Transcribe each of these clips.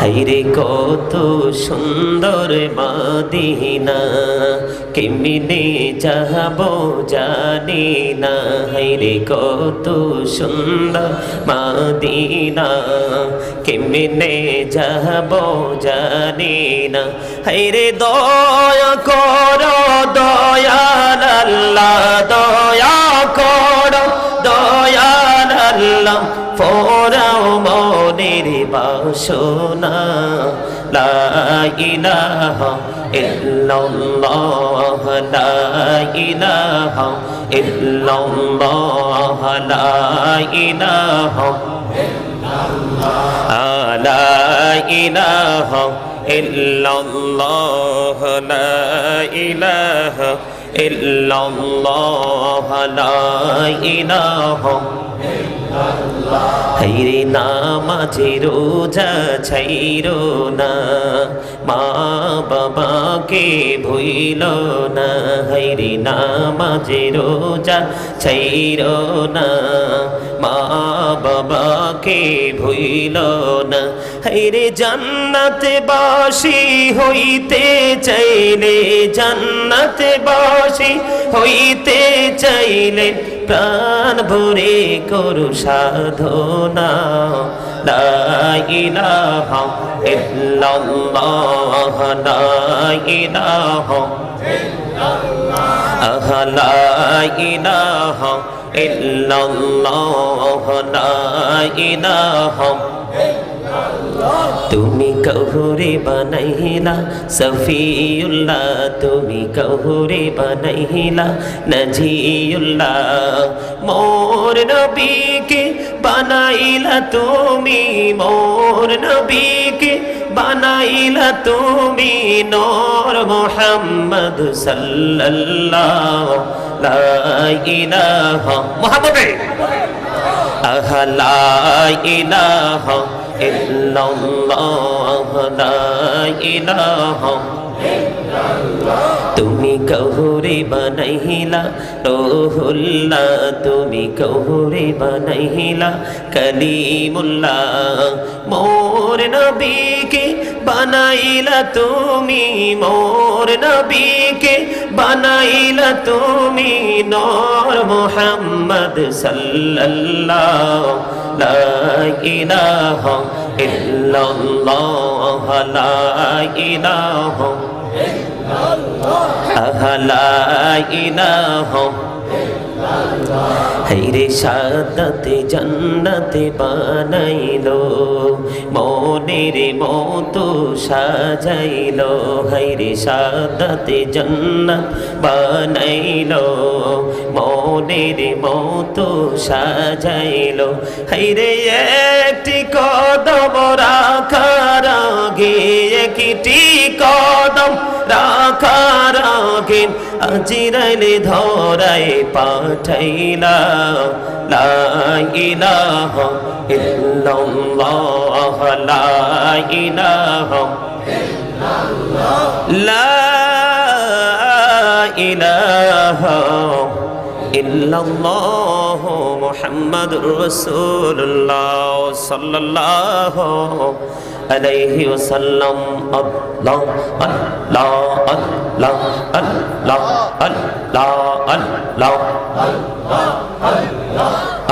হাইরে কত সুন্দর মাদিনা, কেমিনে যাব জানি না। হাইরে কত সুন্দর মাদিনা, কেমিনে যাব জানি না। হাইরে দয়া করো, দয়াল দয়া করো, দয়াল আল্লাহ বাসনা লা ইলাহা ইল্লাল্লাহ, লা ইলাহা ইল্লাল্লাহ, লা ইলাহা লা ইলাহা ইল্লাল্লাহ, লা ইলাহা ইল্লাল্লাহ, লা ইলাহা হাইরে নামাজে রোজা ছাইরো না। মা বাবাকে ভুইল না। হাইরে নামাজে রোজা ছাইরো না। মা বাবাকে ভুইল না। হাইরে জান্নাতে বাসি হইতে চাইলে, জান্নাতে বাসি হইতে চাইলে, প্রাণ ভরে করু সাধনা লাইলাহ ইল্লাল্লাহ লাইলাহ আহ লাইলাহ ইল্লাল্লাহ লাইলাহ ইল্লাল্লাহ তুমি কহুরে বানাইলা সফিউল্লাহ তুমি কহুরে বানাইলা নজিউল্লাহ। মোর নবীকে বানাইলা তুমি মোর নবীকে বানাইলা তুমি নূর মোহাম্মদ সাল্লাল্লাহ লা ইলাহা মুহাম্মদ আহ ইল্লাল্লাহ লা তুমি কহুরে বানাইলা, রোহুল্লাহ, তুমি কহুরে বানাইলা, কলিমুল্লাহ। মোর নবীকে বানাইলা তুমি, মোর নবীকে বানাইলা তুমি, নূর মোহাম্মদ সাল্লাল্লাহ লা ইলাহা ইল্লাল্লাহ লা ইলাহা হাইরে সাদাতে জান্নাতে বানাইলো, মনের মতো সাজাইলো, হাইরে সাদাতে জান্নাত বানাইলো, মনের মতো সাজাইলো, হাইরে একটি কদম রাখার আগে একটি কদম আজিরাইলে ধরায় পাঠাইলা লা ইলাহা ইল্লাল্লাহ লা ইলাহা লা ইলাহা ইল্লাল্লাহ মুহাম্মাদুর রাসূলুল্লাহ সাল্লাল্লাহু আলাইহি ওয়াসাল্লাম আল্লাহ আল্লাহ আল্লাহ আল্লাহ আল্লাহ আল্লাহ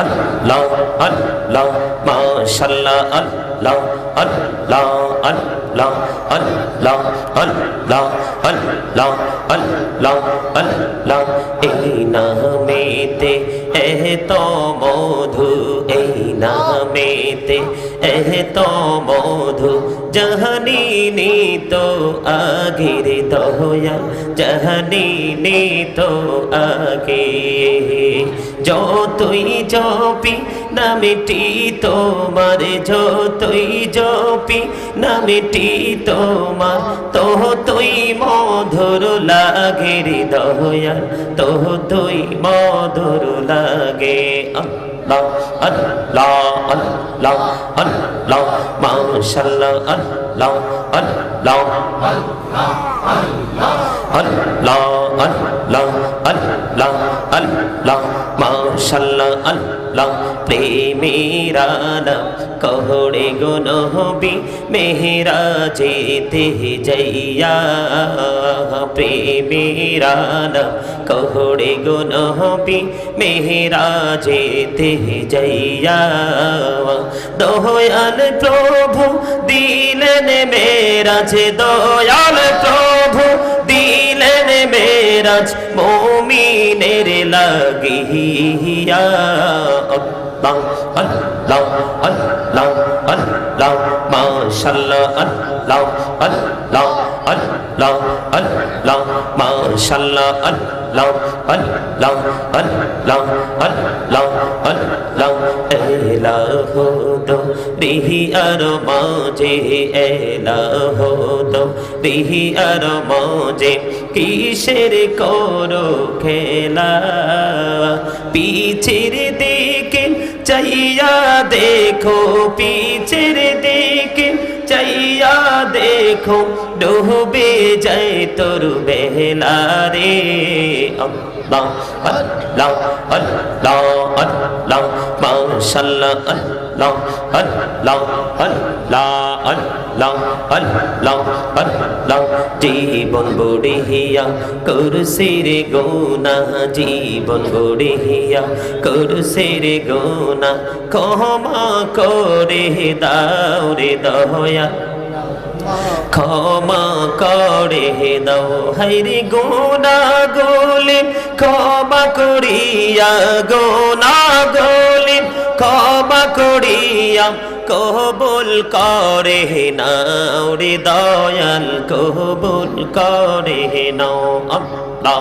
আল্লাহ আল্লাহ মাশাআল্লাহ আল্লাহ আল্লাহ আল্লাহ আল্লাহ আল্লাহ আল্লাহ আল্লাহ আল্লাহ এই নামেতে এত মধু এই নামেতে এত মধু জাহানি তো আগের দয়া জাহানি তো আগে। যতই জপি নামেটি তোমার যতই জপি নামেটি তোমার তো তুই মধুর লাগে হৃদয়া তো তুই মধুর লাগে। আল্লাহ আল্লাহ আল্লাহ আল্লাহ, মাশাল্লাহ, আল্লাহ আল্লাহ আল্লাহ আল্লাহ আল্লাহ আল্লাহ মাশাল্লাহ, আল্লাহ প্রেমেরা নাম কহড়ে গো নহবি মেহরা যেতে যাইয়া প্রেমেরা নাম কহড়ে, গো, নহবি, মেহরা, যেতে যাইয়া দয়াল প্রভু দিলেন মেরাজ, দয়াল প্রভু দিলেন মেরাজ, মমিনের লাগিয়া আল্লাহ আল্লাহ আল্লাহ আল্লাহ, মাশাল্লাহ, আল্লাহ আল্লাহ আল্লাহ আর রিহি আর কিসের করো খেলা? পিছের দিকে চাইয়া দেখো পিছের দিকে দেখো, ডুবে যায় তোর বেলা রে আল্লাহ আল্লাহ আল্লাহ আল্লাহ, মাশাল্লাহ, আল্লাহ জীবন বড়িয়া করসির গোনা জীবন বড়িয়া করসির গোনা ক্ষমা করে দাও রে দয়া। ক্ষমা করে দাও। হাইরে গোনা গোলে ক্ষমা করিয়া গোনা গোলে ক্ষমা করিয়া কবুল করে নাও রে দয়াল, কবুল করে নাও আল্লাহ।